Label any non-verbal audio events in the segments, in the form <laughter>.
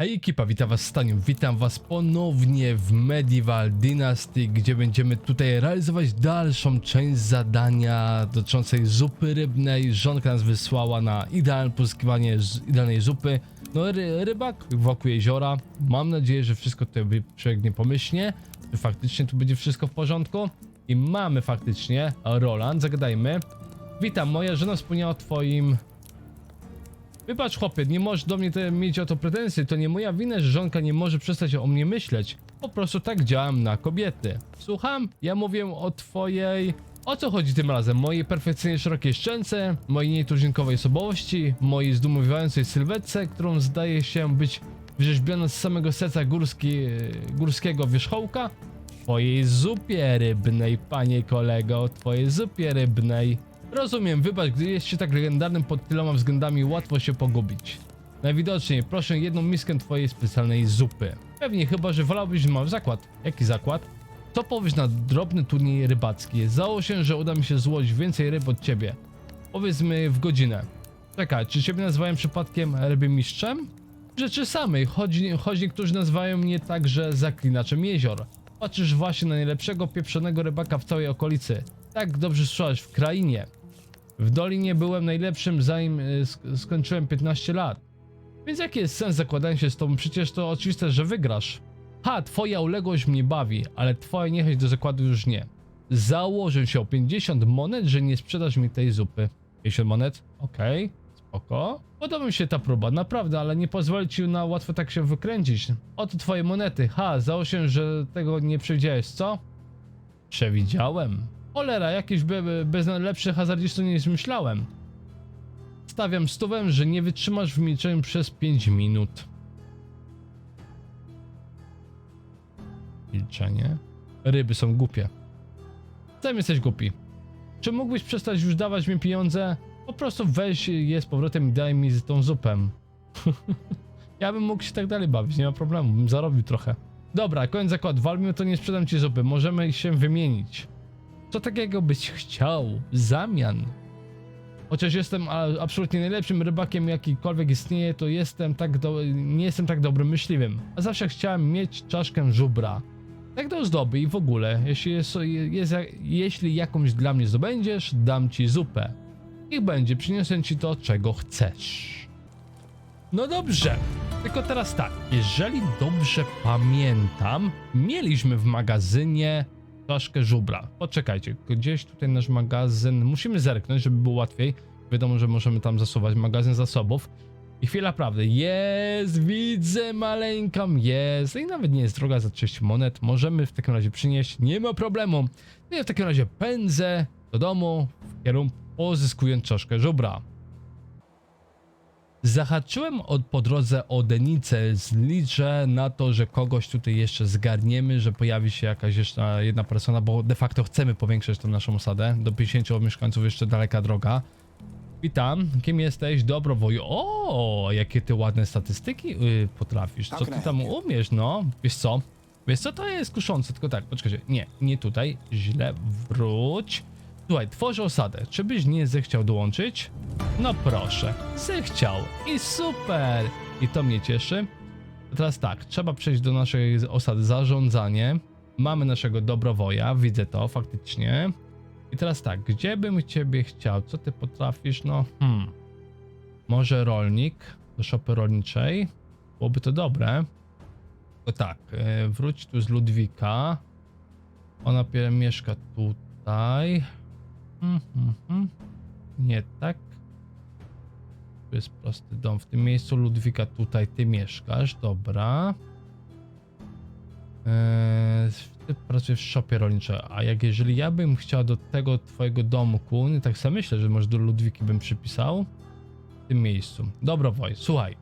Hej ekipa, witam was Staniu, witam was ponownie w Medieval Dynasty, gdzie będziemy tutaj realizować dalszą część zadania dotyczącej zupy rybnej. Żonka nas wysłała na idealne pozyskiwanie idealnej zupy. No ry, rybak wokół jeziora. Mam nadzieję, że wszystko tutaj przebiegnie pomyślnie, że faktycznie tu będzie wszystko w porządku. I mamy faktycznie Roland, zagadajmy. Witam, moja żona wspomniała o twoim Wybacz chłopie, nie możesz do mnie te, mieć o to pretensje, to nie moja wina, że żonka nie może przestać o mnie myśleć. Po prostu tak działam na kobiety. Słucham? Ja mówię o twojej... O co chodzi tym razem? Mojej perfekcyjnie szerokiej szczęce, mojej nietuzinkowej osobowości, mojej zdumiewającej sylwetce, którą zdaje się być wyrzeźbiona z samego serca górski, górskiego wierzchołka? Twojej zupie rybnej, panie kolego, twojej zupie rybnej. Rozumiem, wybacz, gdy jest się tak legendarnym pod tyloma względami, łatwo się pogubić. Najwidoczniej, proszę jedną miskę twojej specjalnej zupy. Pewnie, chyba że wolałbyś mały zakład. Jaki zakład? Co powiesz na drobny turniej rybacki? Zało się, że uda mi się złodzić więcej ryb od ciebie. Powiedzmy w godzinę. Czekaj, czy ciebie nazywają przypadkiem rybymistrzem? Rzeczy samej, choć, choć niektórzy nazywają mnie także zaklinaczem jezior. Patrzysz właśnie na najlepszego pieprzonego rybaka w całej okolicy. Tak dobrze słyszałeś w krainie. W Dolinie byłem najlepszym zanim sk- skończyłem 15 lat. Więc jaki jest sens zakładania się z tobą? Przecież to oczywiste, że wygrasz. Ha, twoja uległość mnie bawi, ale twoja niechęć do zakładu już nie. Założę się o 50 monet, że nie sprzedasz mi tej zupy. 50 monet? Okej, spoko. Podoba mi się ta próba, naprawdę, ale nie pozwolę ci na łatwo tak się wykręcić. Oto twoje monety. Ha, założę że tego nie przewidziałeś, co? Przewidziałem. Cholera, jakiś be, be, bez lepszy hazardzistów niż myślałem. Stawiam stówę, że nie wytrzymasz w milczeniu przez 5 minut. Milczenie. Ryby są głupie. Sam jesteś głupi. Czy mógłbyś przestać już dawać mi pieniądze? Po prostu weź je z powrotem i daj mi tą zupę. <laughs> ja bym mógł się tak dalej bawić, nie ma problemu, bym zarobił trochę. Dobra, koniec zakładu, walmy to nie sprzedam ci zupy, możemy się wymienić. Co takiego byś chciał w zamian? Chociaż jestem absolutnie najlepszym rybakiem jakikolwiek istnieje, to jestem tak do, nie jestem tak dobrym myśliwym. A zawsze chciałem mieć czaszkę żubra. Tak do ozdoby i w ogóle, jeśli, jest, jest, jeśli jakąś dla mnie zdobędziesz, dam ci zupę. Niech będzie, przyniosę ci to, czego chcesz. No dobrze, tylko teraz tak, jeżeli dobrze pamiętam, mieliśmy w magazynie czaszkę żubra. Poczekajcie, gdzieś tutaj nasz magazyn, musimy zerknąć, żeby było łatwiej. Wiadomo, że możemy tam zasuwać magazyn zasobów. I chwila prawdy, jest, widzę maleńką, jest. I nawet nie jest droga za 30 monet, możemy w takim razie przynieść, nie ma problemu. No ja w takim razie pędzę do domu w kierunku pozyskując czaszkę żubra. Zahaczyłem od, po drodze o Denicę, liczę na to, że kogoś tutaj jeszcze zgarniemy, że pojawi się jakaś jeszcze jedna persona, bo de facto chcemy powiększyć tą naszą osadę. Do 50 mieszkańców jeszcze daleka droga. Witam, kim jesteś? Dobrowoju. O, jakie ty ładne statystyki yy, potrafisz. Co ty tam umiesz, no? Wiesz co? Wiesz co, to jest kuszące, tylko tak, poczekajcie. Nie, nie tutaj, źle, wróć. Słuchaj, tworzę osadę. Czy byś nie zechciał dołączyć? No proszę, zechciał i super! I to mnie cieszy. Teraz tak, trzeba przejść do naszej osady zarządzanie. Mamy naszego dobrowoja, widzę to faktycznie. I teraz tak, gdzie bym ciebie chciał? Co ty potrafisz? No, hmm. Może rolnik do szopy rolniczej? Byłoby to dobre. To tak, e, wróć tu z Ludwika. Ona mieszka tutaj. Mhm. Nie tak. Tu jest prosty dom. W tym miejscu Ludwika tutaj ty mieszkasz. Dobra. Eee, ty pracujesz w szopie rolniczej. A jak jeżeli ja bym chciał do tego twojego domku, nie tak sobie myślę, że może do Ludwiki bym przypisał. W tym miejscu. Dobra, Woj, słuchaj.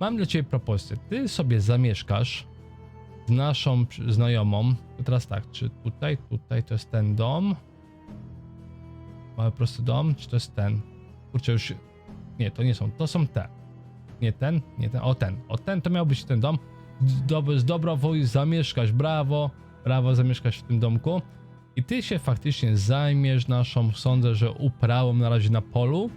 Mam dla ciebie propozycję. Ty sobie zamieszkasz z naszą znajomą. Teraz tak, czy tutaj, tutaj to jest ten dom? Mały prosty dom, czy to jest ten? Kurczę, już. Nie, to nie są, to są te. Nie ten, nie ten, o ten. O ten to miał być ten dom. Dob z dobrowoj zamieszkać, brawo, brawo, zamieszkać w tym domku. I ty się faktycznie zajmiesz naszą, sądzę, że uprawą na razie na polu.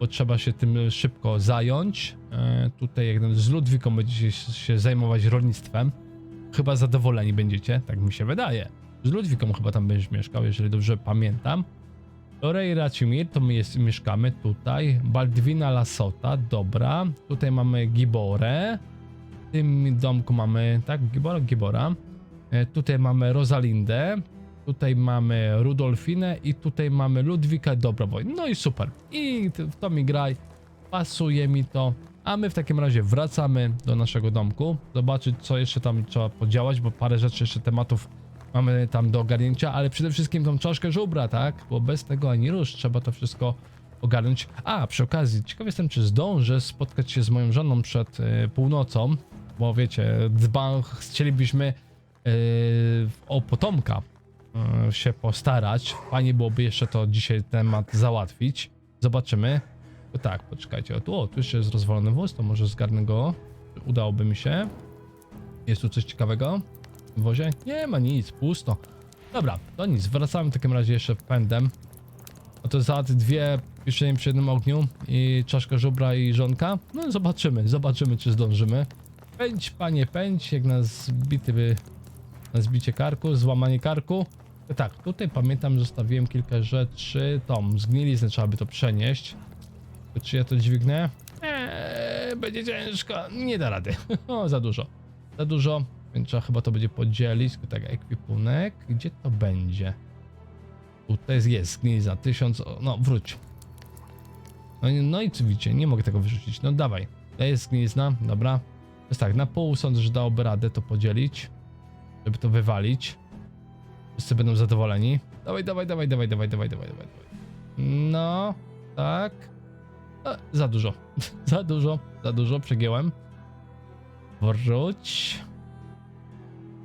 bo trzeba się tym szybko zająć. E, tutaj jak z Ludwiką będziecie się zajmować rolnictwem. Chyba zadowoleni będziecie, tak mi się wydaje. Z Ludwiką chyba tam będziesz mieszkał, jeżeli dobrze pamiętam. Lorej Racimir, to my jest, mieszkamy tutaj. Baldwina Lasota, dobra. Tutaj mamy Giborę. W tym domku mamy, tak, Gibora, Gibora. E, tutaj mamy Rosalindę. Tutaj mamy Rudolfinę i tutaj mamy Ludwika Dobrowoj. No i super. I w to mi graj. Pasuje mi to. A my w takim razie wracamy do naszego domku. Zobaczyć co jeszcze tam trzeba podziałać, bo parę rzeczy jeszcze tematów mamy tam do ogarnięcia, ale przede wszystkim tą czaszkę żubra, tak? Bo bez tego ani rusz trzeba to wszystko ogarnąć. A, przy okazji, ciekaw jestem, czy zdążę spotkać się z moją żoną przed e, północą, bo wiecie, dba, chcielibyśmy e, o potomka e, się postarać. Fajnie byłoby jeszcze to dzisiaj temat załatwić. Zobaczymy. O tak, poczekajcie. O, tu, o, tu jeszcze jest rozwalony wóz, to może zgarnę go. Udałoby mi się. Jest tu coś ciekawego w wozie? Nie ma nic, pusto. Dobra, to nic. Wracamy w takim razie jeszcze pędem. No to za dwie pieczenie przy jednym ogniu i czaszka żubra i żonka. No zobaczymy, zobaczymy czy zdążymy. Pędź, panie, pędź, jak na zbity by... na zbicie karku, złamanie karku. Tak, tutaj pamiętam, zostawiłem kilka rzeczy. Tom, zgniliznę trzeba by to przenieść. Czy ja to dźwignę? Eee, będzie ciężko. Nie da rady. <laughs> o, za dużo. Za dużo, więc trzeba chyba to będzie podzielić. Tak, ekwipunek. Gdzie to będzie? Tutaj jest, jest zgnilizna. Tysiąc. No, wróć. No, no i co widzicie, nie mogę tego wyrzucić. No dawaj. To jest zgnilizna, dobra. Jest tak, na pół sądzę, że dałoby radę to podzielić. Żeby to wywalić. Wszyscy będą zadowoleni. Dawaj, dawaj, dawaj, dawaj, dawaj, dawaj, dawaj, dawaj. No, tak. E, za dużo. <laughs> za dużo, za dużo, przegięłem. Wróć.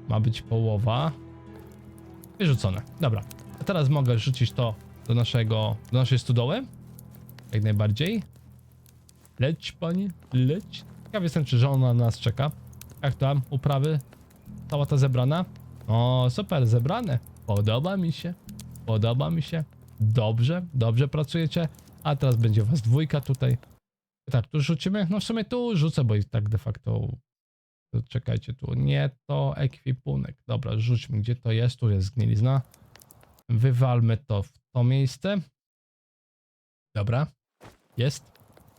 Ma być połowa. Wyrzucone. Dobra. A teraz mogę rzucić to do naszego, do naszej stodoły. Jak najbardziej. Leć, panie, leć. Ciekaw jestem, czy żona na nas czeka. Jak tam, uprawy? Cała ta zebrana? O, super, zebrane. Podoba mi się. Podoba mi się. Dobrze, dobrze pracujecie. A teraz będzie was dwójka tutaj. Tak, tu rzucimy? No w sumie tu rzucę, bo i tak de facto... Czekajcie, tu nie to ekwipunek. Dobra, rzućmy, gdzie to jest. Tu jest zgnilizna. Wywalmy to w to miejsce. Dobra, jest.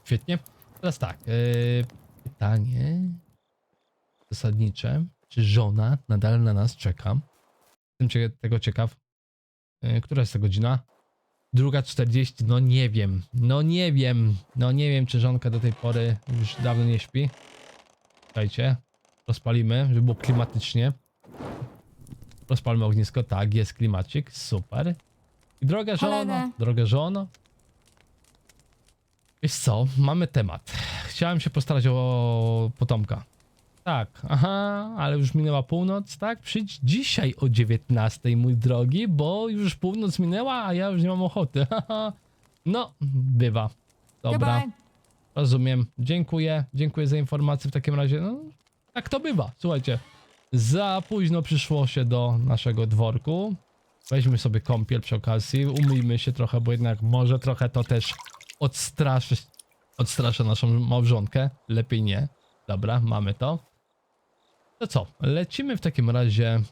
Świetnie. Teraz tak, yy, pytanie zasadnicze. Czy żona nadal na nas czeka? Jestem tego ciekaw. Yy, która jest ta godzina? Druga 40, no nie wiem, no nie wiem, no nie wiem, czy żonka do tej pory już dawno nie śpi. Słuchajcie, rozpalimy, żeby było klimatycznie. Rozpalmy ognisko, tak, jest klimacik, super. I droga żono, droga żono. Wiesz co, mamy temat. Chciałem się postarać o potomka. Tak, aha, ale już minęła północ, tak? Przyjdź dzisiaj o 19, mój drogi, bo już północ minęła, a ja już nie mam ochoty. <laughs> no, bywa. Dobra, Goodbye. rozumiem. Dziękuję, dziękuję za informację w takim razie. No, tak to bywa, słuchajcie. Za późno przyszło się do naszego dworku. Weźmy sobie kąpiel przy okazji, umyjmy się trochę, bo jednak może trochę to też odstraszy, odstrasza naszą małżonkę. Lepiej nie. Dobra, mamy to. To co? Lecimy w takim razie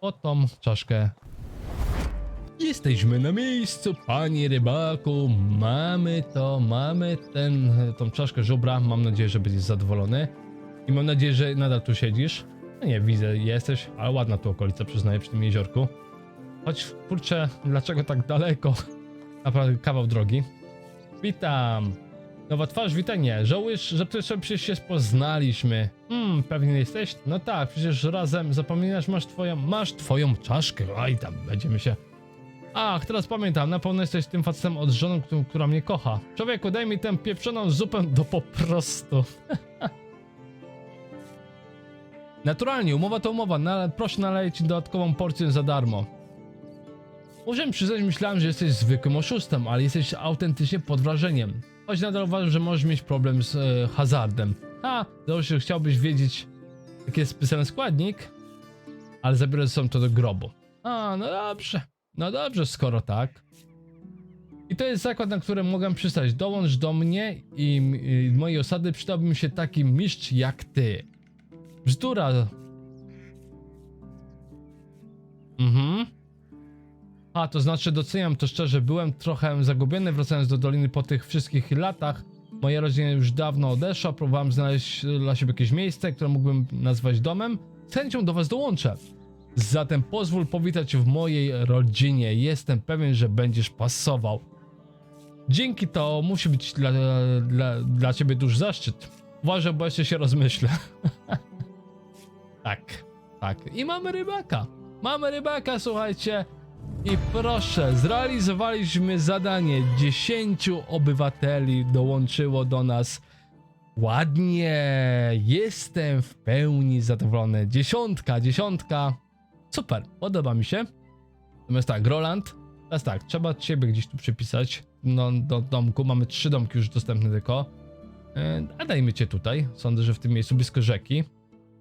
po tą czaszkę. Jesteśmy na miejscu, panie rybaku. Mamy to, mamy ten, tą czaszkę żubra. Mam nadzieję, że będziesz zadowolony. I mam nadzieję, że nadal tu siedzisz. No nie, widzę, jesteś, ale ładna tu okolica, przyznaję, przy tym jeziorku. Choć, kurczę, dlaczego tak daleko? <laughs> Naprawdę kawał drogi. Witam. Nowa twarz, witanie. Żałujesz, że przecież się poznaliśmy. Hmm, pewnie jesteś? No tak, przecież razem zapominasz, masz twoją, masz twoją czaszkę. Oj, tam będziemy się... Ach, teraz pamiętam, na pewno jesteś tym facetem od żoną, która mnie kocha. Człowieku, daj mi tę pieprzoną zupę do po prostu. <laughs> Naturalnie, umowa to umowa, ale proszę naleję ci dodatkową porcję za darmo. Muszę przyznać, myślałem, że jesteś zwykłym oszustem, ale jesteś autentycznie pod wrażeniem. Choć nadal uważam, że możesz mieć problem z e, hazardem. A, że chciałbyś wiedzieć, jaki jest spisany składnik, ale zabiorę ze sobą to do grobu. A, no dobrze. No dobrze, skoro tak. I to jest zakład, na którym mogę przystać. Dołącz do mnie i, i mojej osady przydałby mi się taki mistrz jak ty. Bzdura. Mhm. A, to znaczy doceniam to szczerze, byłem trochę zagubiony wracając do doliny po tych wszystkich latach. Moja rodzina już dawno odeszła, próbowałem znaleźć dla siebie jakieś miejsce, które mógłbym nazwać domem. Z chęcią do was dołączę. Zatem pozwól powitać w mojej rodzinie. Jestem pewien, że będziesz pasował. Dzięki to musi być dla, dla, dla ciebie duży zaszczyt. Uważaj, bo jeszcze się rozmyślę. <laughs> tak, tak. I mamy rybaka. Mamy rybaka, słuchajcie. I proszę, zrealizowaliśmy zadanie. 10 obywateli dołączyło do nas. Ładnie, jestem w pełni zadowolony. Dziesiątka, dziesiątka. Super, podoba mi się. Natomiast tak, Roland, teraz tak, trzeba ciebie gdzieś tu przypisać. No, do domku, mamy trzy domki już dostępne tylko. E, A dajmy cię tutaj. Sądzę, że w tym miejscu blisko rzeki.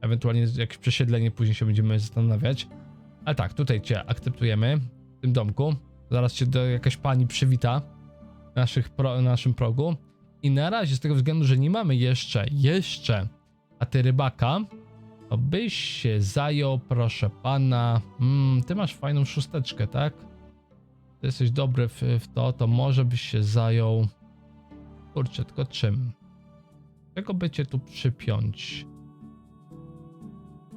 Ewentualnie jakieś przesiedlenie, później się będziemy zastanawiać. Ale tak, tutaj cię akceptujemy w tym domku. Zaraz cię do, jakaś pani przywita naszych pro, naszym progu. I na razie, z tego względu, że nie mamy jeszcze, jeszcze, a ty rybaka, to byś się zajął, proszę pana. Mm, ty masz fajną szósteczkę, tak? Ty jesteś dobry w, w to, to może byś się zajął. Kurczę, tylko czym? Czego by cię tu przypiąć?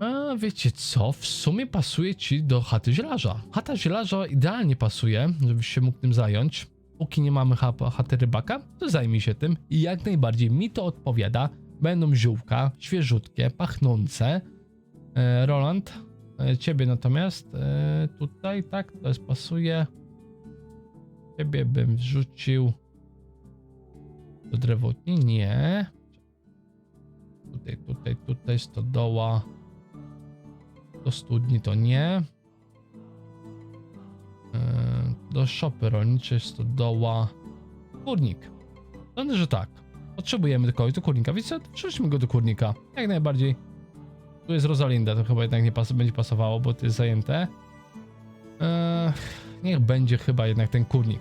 A wiecie co? W sumie pasuje ci do chaty zielarza. Chata zielarza idealnie pasuje, żebyś się mógł tym zająć. Póki nie mamy cha chaty rybaka, to zajmij się tym i jak najbardziej mi to odpowiada. Będą ziółka, świeżutkie, pachnące. E, Roland, e, ciebie natomiast e, tutaj, tak, to jest pasuje. Ciebie bym wrzucił do drewotni, nie. Tutaj, tutaj, tutaj stodoła. Do studni to nie. Yy, Do szopy rolniczej stodoła. Kurnik. Sądzę, że tak. Potrzebujemy tylko do kurnika. Więc? Przejdźmy go do kurnika. Jak najbardziej. Tu jest Rosalinda, to chyba jednak nie pas będzie pasowało, bo to jest zajęte. Eee, niech będzie chyba jednak ten kurnik.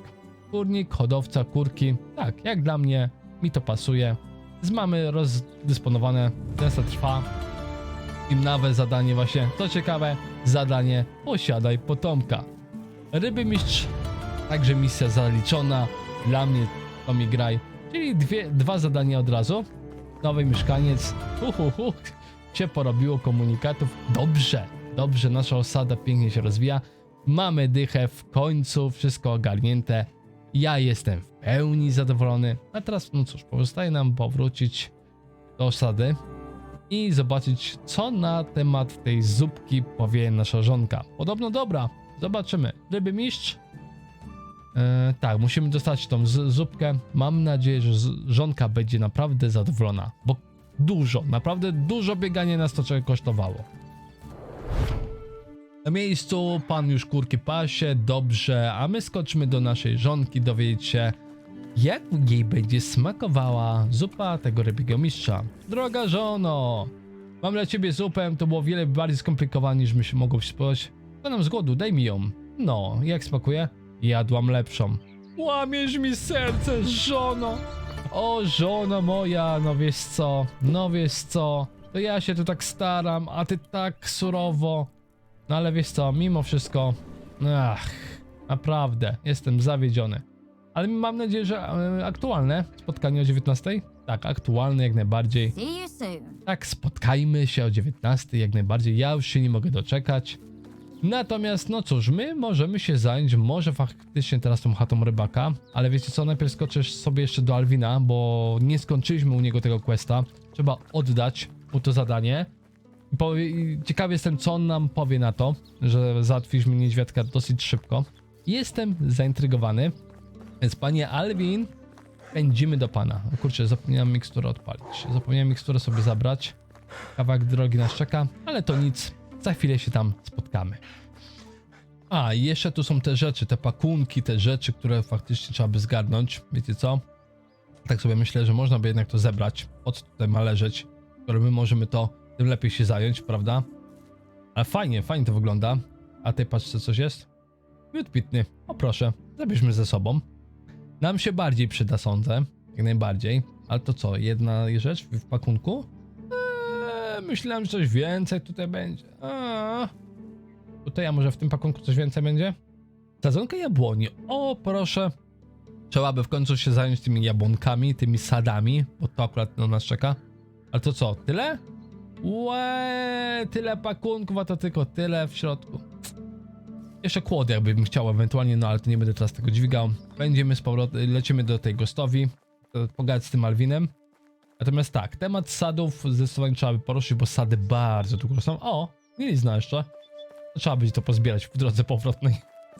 Kurnik, hodowca, kurki. Tak, jak dla mnie, mi to pasuje. Z mamy rozdysponowane, testa trwa. I nowe zadanie właśnie, to ciekawe, zadanie posiadaj potomka. Ryby mistrz, także misja zaliczona. Dla mnie to mi graj. Czyli dwie, dwa zadania od razu. Nowy mieszkaniec, hu, hu, hu, się porobiło komunikatów. Dobrze, dobrze, nasza osada pięknie się rozwija. Mamy dychę, w końcu wszystko ogarnięte. Ja jestem w pełni zadowolony. A teraz, no cóż, pozostaje nam powrócić do osady i zobaczyć, co na temat tej zupki powie nasza żonka. Podobno dobra, zobaczymy. Ryby mistrz? E, tak, musimy dostać tą zupkę. Mam nadzieję, że żonka będzie naprawdę zadowolona, bo dużo, naprawdę dużo bieganie nas to czego kosztowało. Na miejscu pan już kurki pasie, dobrze, a my skoczmy do naszej żonki dowiedzieć się, jak jej będzie smakowała zupa tego rybiego mistrza. Droga żono, mam dla ciebie zupę, to było wiele bardziej skomplikowane niż my się mogło spodziewać. nam z głodu, daj mi ją. No, jak smakuje? Jadłam lepszą. Łamiesz mi serce, żono! O, żono moja, no wiesz co, no wiesz co, to ja się tu tak staram, a ty tak surowo. No ale wiesz co, mimo wszystko, ach, naprawdę, jestem zawiedziony. Ale mam nadzieję, że e, aktualne spotkanie o 19? Tak, aktualne jak najbardziej. See you soon. Tak, spotkajmy się o 19 jak najbardziej. Ja już się nie mogę doczekać. Natomiast, no cóż, my możemy się zająć, może faktycznie teraz tą chatą rybaka, ale wiecie co, najpierw skoczysz sobie jeszcze do Alwina, bo nie skończyliśmy u niego tego questa. Trzeba oddać mu to zadanie. Ciekawy jestem, co on nam powie na to, że załatwiliśmy niedźwiadka dosyć szybko. Jestem zaintrygowany, więc panie Alwin, pędzimy do pana. O kurczę, zapomniałem miksturę odpalić. Zapomniałem miksturę sobie zabrać. Kawałek drogi nas czeka, ale to nic. Za chwilę się tam spotkamy. A, jeszcze tu są te rzeczy, te pakunki, te rzeczy, które faktycznie trzeba by zgarnąć. Wiecie co? Tak sobie myślę, że można by jednak to zebrać. O co tutaj ma leżeć? Skoro my możemy to, tym lepiej się zająć, prawda? Ale fajnie, fajnie to wygląda. A patrz, co coś jest? Miód pitny. O proszę, zabierzmy ze sobą. Nam się bardziej przyda, sądzę. Jak najbardziej. Ale to co, jedna rzecz w pakunku? Eee, myślałem, że coś więcej tutaj będzie. A, tutaj, a może w tym pakunku coś więcej będzie? Sadzonka jabłoni. O, proszę. Trzeba by w końcu się zająć tymi jabłonkami, tymi sadami, bo to akurat na nas czeka. Ale to co, tyle? Łe, tyle pakunków, a to tylko tyle w środku. Jeszcze kłod jakbym chciał ewentualnie, no ale to nie będę teraz tego dźwigał. Będziemy z powrotem, lecimy do tej gostowi, pogadać z tym Alwinem. Natomiast tak, temat sadów zdecydowanie trzeba by poruszyć, bo sady bardzo długo rosną. O, mielizna jeszcze. Trzeba będzie to pozbierać w drodze powrotnej.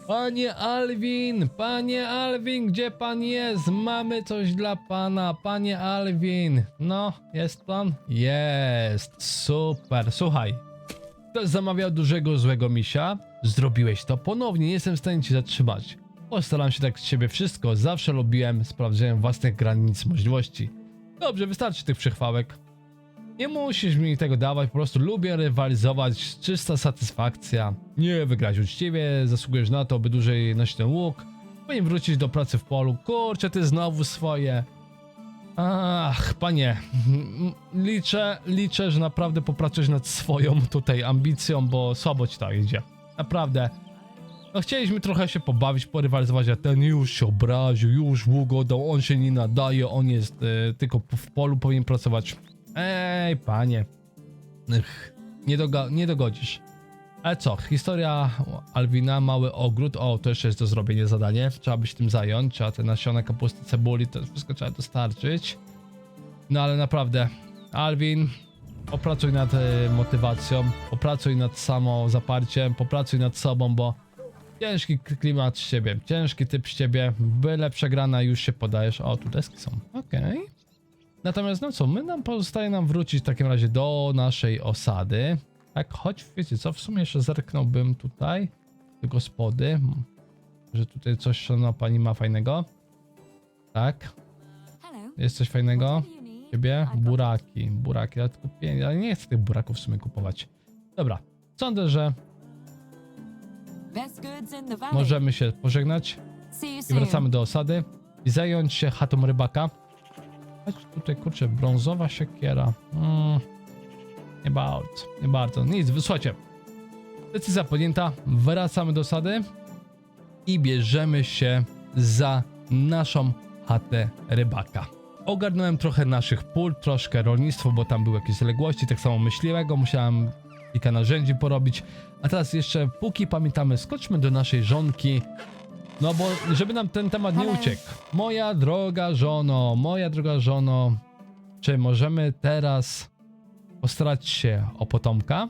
Panie Alwin, panie Alwin, gdzie pan jest? Mamy coś dla pana, panie Alwin. No, jest pan? Jest, super. Słuchaj, ktoś zamawiał dużego złego misia, zrobiłeś to ponownie, nie jestem w stanie cię zatrzymać. Postaram się tak z ciebie wszystko, zawsze lubiłem sprawdzenie własnych granic możliwości. Dobrze, wystarczy tych przechwałek. Nie musisz mi tego dawać, po prostu lubię rywalizować, czysta satysfakcja. Nie wygrać uczciwie, zasługujesz na to, by dłużej nosić ten łuk. Powinien wrócić do pracy w polu. Kurczę, ty znowu swoje. Ach, panie, liczę, liczę, że naprawdę popracujesz nad swoją tutaj ambicją, bo słabo ci to idzie. Naprawdę. No chcieliśmy trochę się pobawić, porywalizować, a ten już się obraził, już oddał, on się nie nadaje, on jest e, tylko w polu, powinien pracować. Ej, panie. Ech, nie, doga nie dogodzisz. Ale co, historia Alwina, mały ogród. O, to jeszcze jest do zrobienia zadanie. Trzeba by się tym zająć. Trzeba te nasiona kapusty, cebuli, to wszystko trzeba dostarczyć. No ale naprawdę, Alwin, popracuj nad e, motywacją, popracuj nad samozaparciem, popracuj nad sobą, bo ciężki klimat z ciebie, ciężki typ z ciebie, byle przegrana już się podajesz. O, tu deski są, okej. Natomiast no co, my nam pozostaje nam wrócić w takim razie do naszej osady. Tak, choć wiecie co, w sumie jeszcze zerknąłbym tutaj do gospody, że tutaj coś szanowna pani ma fajnego. Tak, jest coś fajnego. Ciebie? Got- Buraki, buraki, tylko pięć, ale nie chcę tych buraków w sumie kupować. Dobra, sądzę, że możemy się pożegnać i wracamy do osady i zająć się chatą rybaka. Chodź tutaj, kurczę, brązowa siekiera. Mm, nie bardzo, nie bardzo. Nic, wysłuchajcie. Decyzja podjęta, wracamy do osady i bierzemy się za naszą chatę rybaka. Ogarnąłem trochę naszych pól, troszkę rolnictwo, bo tam były jakieś zaległości, tak samo myśliwego, musiałem kilka narzędzi porobić. A teraz jeszcze, póki pamiętamy, skoczmy do naszej żonki, no bo żeby nam ten temat nie uciekł. Moja droga żono, moja droga żono, czy możemy teraz postarać się o potomka?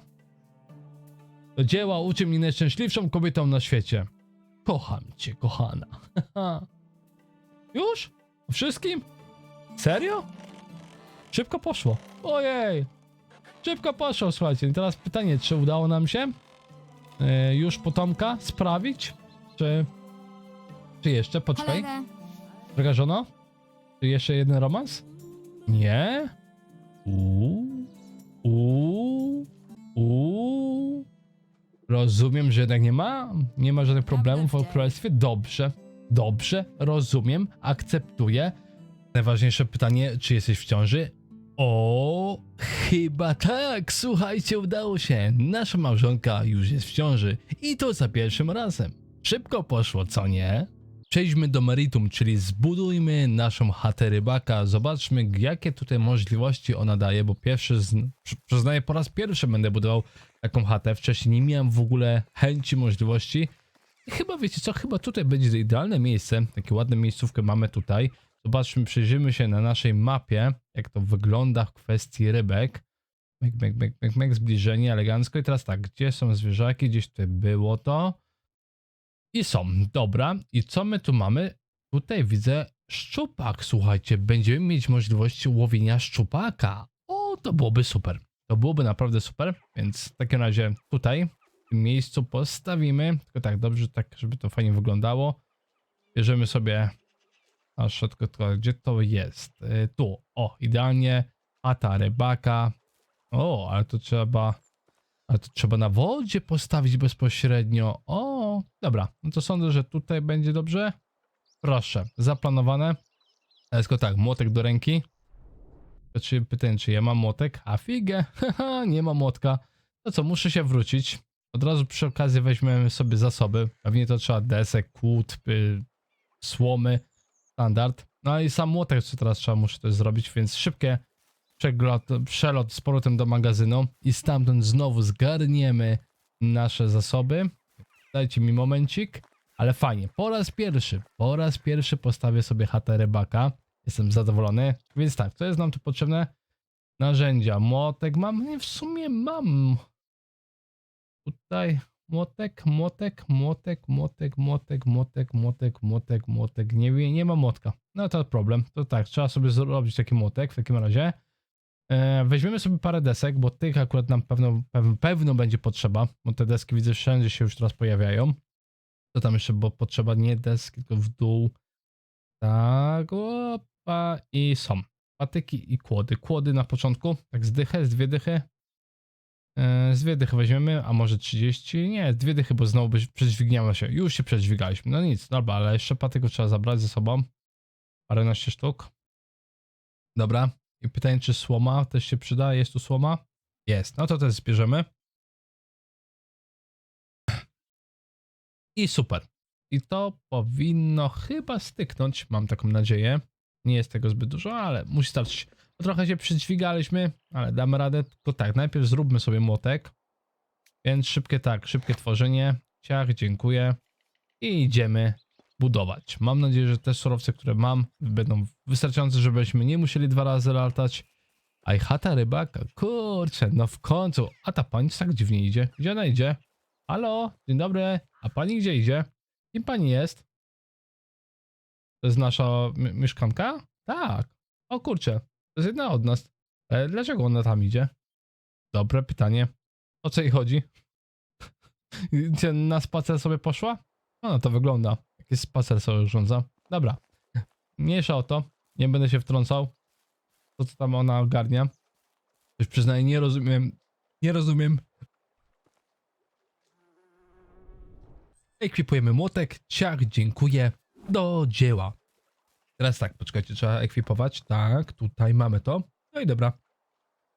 Do dzieła uczy mnie najszczęśliwszą kobietą na świecie. Kocham cię, kochana. <laughs> Już? O Wszystkim? Serio? Szybko poszło. Ojej! Szybko poszło, słuchajcie. I teraz pytanie, czy udało nam się e, już potomka sprawić? Czy... Czy jeszcze? Poczekaj. Droga żono? Czy jeszcze jeden romans? Nie? Uuu. Uuu. Uuu. Rozumiem, że jednak nie ma, nie ma żadnych problemów w królestwie. Dobrze, dobrze, rozumiem, akceptuję. Najważniejsze pytanie, czy jesteś w ciąży? O, chyba tak. Słuchajcie, udało się. Nasza małżonka już jest w ciąży i to za pierwszym razem. Szybko poszło, co nie? Przejdźmy do meritum, czyli zbudujmy naszą chatę rybaka. Zobaczmy, jakie tutaj możliwości ona daje, bo pierwszy, przyznaję, po raz pierwszy będę budował taką chatę. Wcześniej nie miałem w ogóle chęci, możliwości. I chyba wiecie co, chyba tutaj będzie idealne miejsce. Takie ładne miejscówkę mamy tutaj. Zobaczmy, przyjrzymy się na naszej mapie, jak to wygląda w kwestii rybek. Mek, mek, mek, mek, mek, zbliżenie elegancko. I teraz tak, gdzie są zwierzaki? Gdzieś tutaj było to. I są, dobra. I co my tu mamy? Tutaj widzę szczupak, słuchajcie. Będziemy mieć możliwość łowienia szczupaka. O, to byłoby super. To byłoby naprawdę super, więc w takim razie tutaj, w tym miejscu postawimy. Tylko tak, dobrze, tak, żeby to fajnie wyglądało. Bierzemy sobie a szybko to, gdzie to jest? Y, Tu, o, idealnie. Chata rybaka. O, ale to trzeba. Ale to trzeba na wodzie postawić bezpośrednio. O, dobra. No to sądzę, że tutaj będzie dobrze. Proszę, zaplanowane. Teraz tylko tak, młotek do ręki. To Czy pytanie, czy ja mam młotek? A figę, <laughs> haha, nie ma młotka. No co, muszę się wrócić. Od razu przy okazji weźmiemy sobie zasoby. Pewnie to trzeba desek, kłód, y, słomy, standard. No i sam młotek, co teraz trzeba, muszę też zrobić, więc szybkie przeglot, przelot z powrotem do magazynu i stamtąd znowu zgarniemy nasze zasoby. Dajcie mi momencik, ale fajnie. Po raz pierwszy, po raz pierwszy postawię sobie chatę rybaka. Jestem zadowolony. Więc tak, co jest nam tu potrzebne? Narzędzia. Młotek mam? Nie, w sumie mam. Tutaj młotek, młotek, młotek, młotek, młotek, młotek, młotek, młotek, młotek. Nie, nie ma młotka. No to problem. To tak, trzeba sobie zrobić taki młotek w takim razie. E, weźmiemy sobie parę desek, bo tych akurat nam pewno, pewno, pewno będzie potrzeba, bo te deski widzę wszędzie się już teraz pojawiają. Co tam jeszcze, bo potrzeba nie deski, tylko w dół. Tak, opa i są. Patyki i kłody. Kłody na początku, tak z dychę, z dwie dychy. E, z dwie dychy weźmiemy, a może 30? Nie, dwie dychy, bo znowu przedźwigniamy się. Już się przedźwigaliśmy. No nic, dobra, ale jeszcze patyków trzeba zabrać ze sobą. Paręnaście sztuk. Dobra. I pytanie, czy słoma też się przyda? Jest tu słoma? Jest. No to też zbierzemy. I super. I to powinno chyba styknąć, mam taką nadzieję. Nie jest tego zbyt dużo, ale musi starczyć. Trochę się przydźwigaliśmy, ale damy radę. Tylko tak, najpierw zróbmy sobie młotek. Więc szybkie tak, szybkie tworzenie. Ciach, dziękuję. I idziemy budować. Mam nadzieję, że te surowce, które mam, będą wystarczające, żebyśmy nie musieli dwa razy latać. A i chata rybaka, kurczę, no w końcu. A ta pani tak dziwnie idzie. Gdzie ona idzie? Halo, dzień dobry. A pani gdzie idzie? Kim pani jest? To jest nasza mi- mieszkanka? Tak. O kurczę, to jest jedna od nas. E, dlaczego ona tam idzie? Dobre pytanie. O co jej chodzi? <laughs> Gdzie na spacer sobie poszła? No to wygląda. Jakiś spacer sobie urządza. Dobra. Mniejsza o to. Nie będę się wtrącał. To, co tam ona ogarnia. Już przyznaję, nie rozumiem. Nie rozumiem. Ekwipujemy młotek. Ciach, dziękuję. Do dzieła. Teraz tak, poczekajcie, trzeba ekwipować. Tak, tutaj mamy to. No i dobra.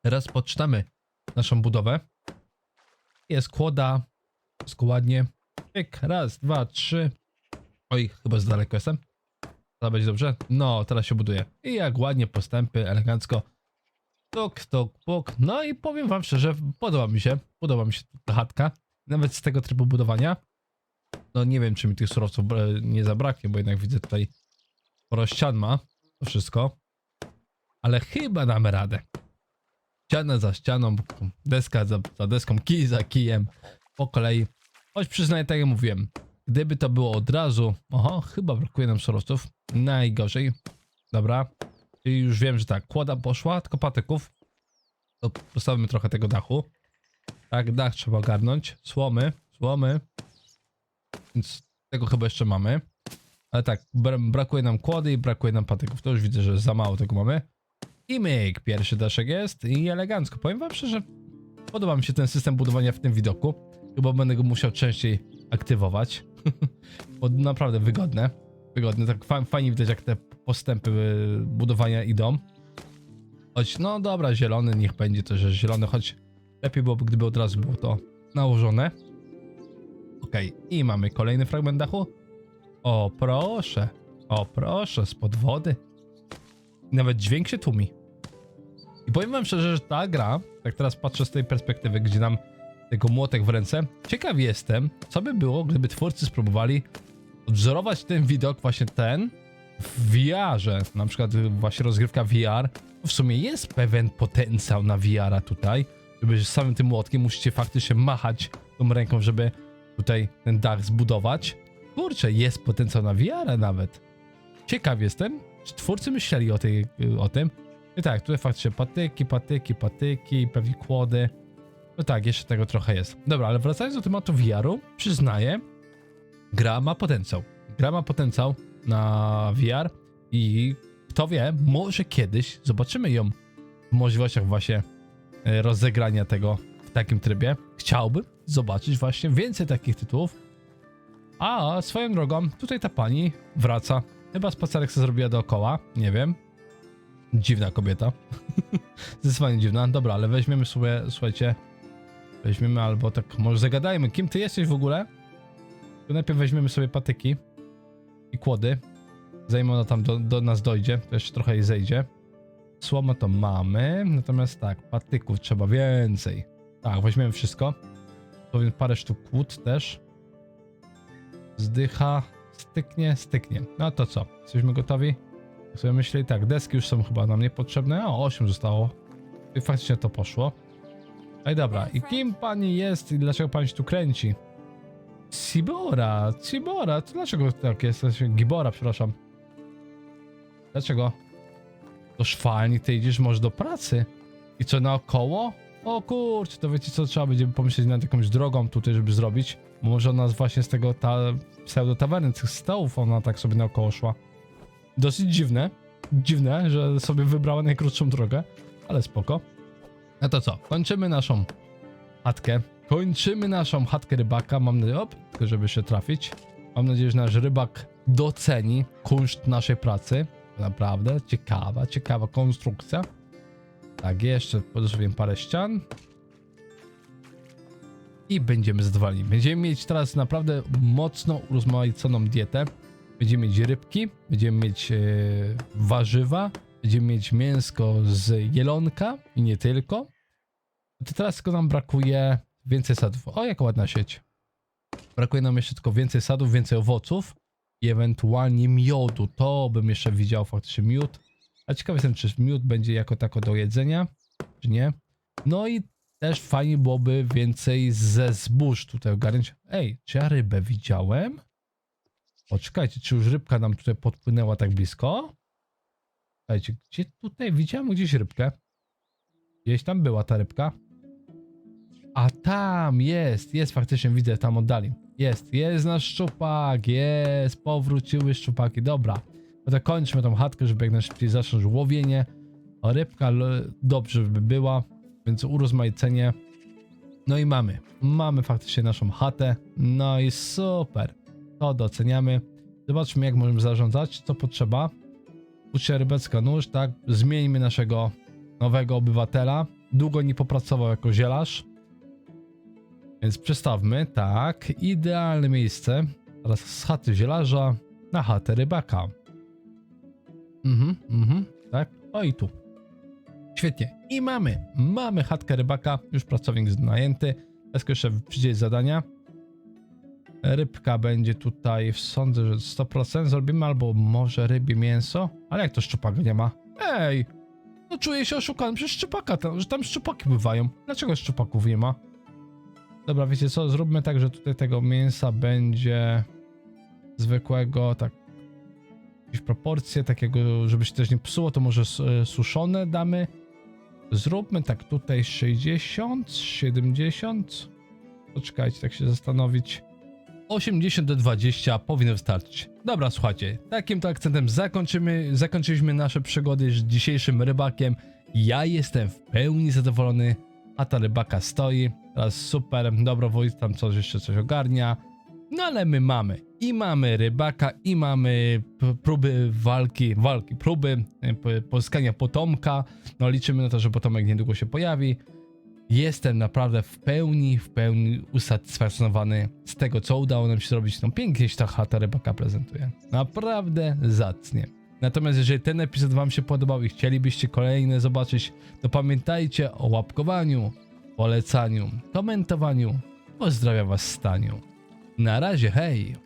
Teraz pocztamy naszą budowę. Jest kłoda. Wszystko ładnie. Pyk, raz, dwa, trzy. Oj, chyba za daleko jestem. To będzie dobrze? No, teraz się buduje. I jak ładnie postępy, elegancko. Tuk, tuk, puk. No i powiem wam szczerze, podoba mi się. Podoba mi się ta chatka. Nawet z tego trybu budowania. No nie wiem, czy mi tych surowców e, nie zabraknie, bo jednak widzę tutaj sporo ścian ma. To wszystko. Ale chyba damy radę. Ściana za ścianą, deska za, za deską, kij za kijem. Po kolei. Choć przyznaję, tak jak mówiłem, gdyby to było od razu, oho, chyba brakuje nam surowców. Najgorzej. Dobra. Czyli już wiem, że tak, kłada poszła, tylko patyków. To postawimy trochę tego dachu. Tak, dach trzeba ogarnąć. Słomy, słomy. Więc tego chyba jeszcze mamy. Ale tak, br- brakuje nam kłody i brakuje nam patyków. To już widzę, że za mało tego mamy. I myk, pierwszy daszek jest i elegancko. Powiem wam szczerze, podoba mi się ten system budowania w tym widoku. Chyba będę go musiał częściej aktywować. <laughs> Bo naprawdę wygodne. Wygodne, tak fa fajnie widać jak te postępy y, budowania idą. Choć no dobra, zielony niech będzie to, że zielony, choć lepiej byłoby gdyby od razu było to nałożone. Okej, i mamy kolejny fragment dachu. O proszę, o proszę, spod wody. Nawet dźwięk się tłumi. I powiem wam szczerze, że ta gra, tak teraz patrzę z tej perspektywy, gdzie nam tego młotek w ręce, ciekaw jestem, co by było, gdyby twórcy spróbowali odwzorować ten widok, właśnie ten, w VR-ze, na przykład właśnie rozgrywka VR, w sumie jest pewien potencjał na VR-a tutaj, żeby samym tym młotkiem musicie faktycznie machać tą ręką, żeby tutaj ten dach zbudować. Kurczę, jest potencjał na VR-a nawet. Ciekaw jestem, czy twórcy myśleli o, tej, o tym. I tak, tutaj faktycznie patyki, patyki, patyki, pewnie kłody. No tak, jeszcze tego trochę jest. Dobra, ale wracając do tematu VR-u, przyznaję, gra ma potencjał. Gra ma potencjał na VR i kto wie, może kiedyś zobaczymy ją w możliwościach właśnie e, rozegrania tego w takim trybie. Chciałbym zobaczyć właśnie więcej takich tytułów. A swoją drogą, tutaj ta pani wraca Chyba spacerek sobie zrobiła dookoła, nie wiem. Dziwna kobieta. <laughs> Zdecydowanie dziwna. Dobra, ale weźmiemy sobie, słuchajcie, weźmiemy albo tak, może zagadajmy, kim ty jesteś w ogóle? To najpierw weźmiemy sobie patyki i kłody. Zanim ona tam do, do nas dojdzie, to jeszcze trochę jej zejdzie. Słomę to mamy, natomiast tak, patyków trzeba więcej. Tak, weźmiemy wszystko. To więc parę sztuk kłód też. Zdycha, styknie, styknie. No to co? Jesteśmy gotowi? Sobie myślę, tak, deski już są chyba nam niepotrzebne. O, 8 zostało. I faktycznie to poszło. No i dobra, i kim pani jest i dlaczego pani się tu kręci? Cibora, Cibora, to dlaczego tak jest? Gibora, przepraszam. Dlaczego? Do szwalni ty idziesz może do pracy. I co naokoło? O kurczę, to wiecie co, trzeba będzie pomyśleć nad jakąś drogą tutaj, żeby zrobić. Może ona właśnie z tego ta pseudo tawerny, tych stołów, ona tak sobie naokoło szła. Dosyć dziwne. Dziwne, że sobie wybrała najkrótszą drogę, ale spoko. No to co, kończymy naszą chatkę. Kończymy naszą chatkę rybaka. Mam nadzieję, op, tylko żeby się trafić. Mam nadzieję, że nasz rybak doceni kunszt naszej pracy. Naprawdę ciekawa, ciekawa konstrukcja. Tak, jeszcze podstawiłem parę ścian. I będziemy zadowoleni. Będziemy mieć teraz naprawdę mocno urozmaiconą dietę. Będziemy mieć rybki, będziemy mieć e, warzywa, będziemy mieć mięsko z jelonka i nie tylko. To teraz tylko nam brakuje więcej sadów. O, jaka ładna sieć. Brakuje nam jeszcze tylko więcej sadów, więcej owoców i ewentualnie miodu. To bym jeszcze widział faktycznie miód. A ciekawy jestem, czy miód będzie jako tako do jedzenia, czy nie. No i też fajnie byłoby więcej ze zbóż tutaj ogarnąć. Ej, czy ja rybę widziałem? Poczekajcie, czy już rybka nam tutaj podpłynęła tak blisko? Słuchajcie, gdzie tutaj? Widziałem gdzieś rybkę. Gdzieś tam była ta rybka. A tam jest, jest faktycznie, widzę tam oddali. Jest, jest nasz szczupak, jest, powróciły szczupaki, dobra. No to kończmy tą chatkę, żeby jak najszybciej zacząć łowienie. Rybka dobrze by była, więc urozmaicenie. No i mamy, mamy faktycznie naszą chatę, no i super. To doceniamy. Zobaczmy jak możemy zarządzać, co potrzeba. Uczcie rybecka nóż, tak, zmieńmy naszego nowego obywatela. Długo nie popracował jako zielarz. Więc przestawmy, tak, idealne miejsce. Teraz z chaty zielarza na chatę rybaka. Mhm, mhm, tak, o i tu. Świetnie. I mamy, mamy chatkę rybaka, już pracownik najęty. Teraz jeszcze przyjdzie zadania. Rybka będzie tutaj, sądzę, że 100% zrobimy, albo może rybie mięso. Ale jak to szczupaka nie ma? Ej, no czuję się oszukany, przecież szczupaka, tam, że tam szczupaki bywają. Dlaczego szczupaków nie ma? Dobra, wiecie co, zróbmy tak, że tutaj tego mięsa będzie zwykłego, tak, jakieś proporcje, takiego, żeby się też nie psuło, to może e, suszone damy. Zróbmy tak tutaj 60, 70. Poczekajcie, tak się zastanowić. 80 do 20 powinno wystarczyć. Dobra, słuchajcie, takim to akcentem zakończymy, zakończyliśmy nasze przygody z dzisiejszym rybakiem. Ja jestem w pełni zadowolony, a ta rybaka stoi. Teraz super, dobrowolec tam coś jeszcze coś ogarnia. No ale my mamy i mamy rybaka i mamy próby walki, walki, próby e, pozyskania potomka. No liczymy na to, że potomek niedługo się pojawi. Jestem naprawdę w pełni, w pełni usatysfakcjonowany z tego, co udało nam się zrobić. No pięknie się ta chata rybaka prezentuje. Naprawdę zacnie. Natomiast jeżeli ten epizod wam się podobał i chcielibyście kolejne zobaczyć, to pamiętajcie o łapkowaniu, polecaniu, komentowaniu. Pozdrawiam was Staniu. Na razie, hej!